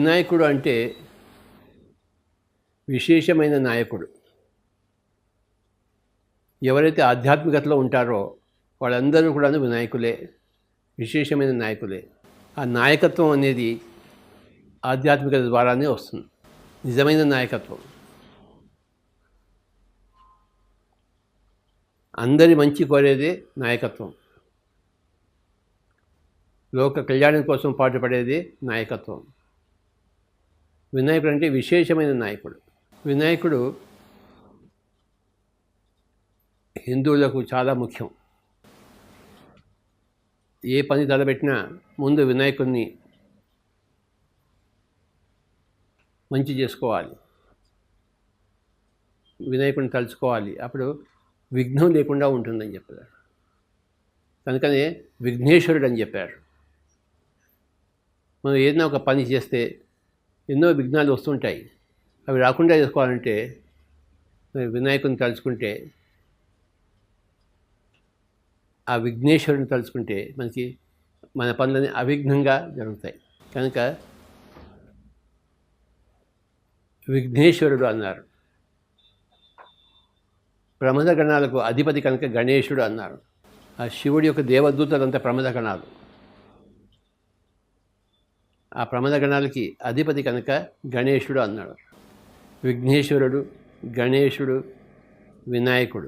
వినాయకుడు అంటే విశేషమైన నాయకుడు. ఎవరైతే ఆధ్యాత్మికతలో ఉంటారో వాళ్ళందరూ కూడా వినాయకులే విశేషమైన నాయకులే. ఆ నాయకత్వం అనేది ఆధ్యాత్మికత ద్వారానే వస్తుంది. నిజమైన నాయకత్వం. అందరి మంచి కోరేదే నాయకత్వం. లోక కళ్యాణం కోసం పాటుపడేదే నాయకత్వం. వినాయకుడు అంటే విశేషమైన నాయకుడు. వినాయకుడు హిందువులకు చాలా ముఖ్యం. ఏ పని తలబెట్టినా ముందు వినాయకుడిని మంచి చేసుకోవాలి. వినాయకుడిని తలుచుకోవాలి. అప్పుడు విఘ్నం లేకుండా ఉంటుందని చెప్పారు కనుకనే విఘ్నేశ్వరుడు అని చెప్పారు మనం ఏదైనా ఒక పని చేస్తే ఎన్నో విఘ్నాలు వస్తుంటాయి. అవి రాకుండా చేసుకోవాలంటే వినాయకుని వినాయకుడిని తలుచుకుంటే ఆ విఘ్నేశ్వరుని తలుచుకుంటే మనకి మన పనులన్నీ అవిఘ్నంగా జరుగుతాయి. కనుక విఘ్నేశ్వరుడు అన్నారు. ప్రమద గణాలకు అధిపతి కనుక గణేశుడు అన్నారు. ఆ శివుడి యొక్క దేవదూతలంతా ప్రమద గణాలు ఆ ప్రమద గణాలకి అధిపతి కనుక గణేశుడు అన్నాడు. విఘ్నేశ్వరుడు గణేశుడు వినాయకుడు.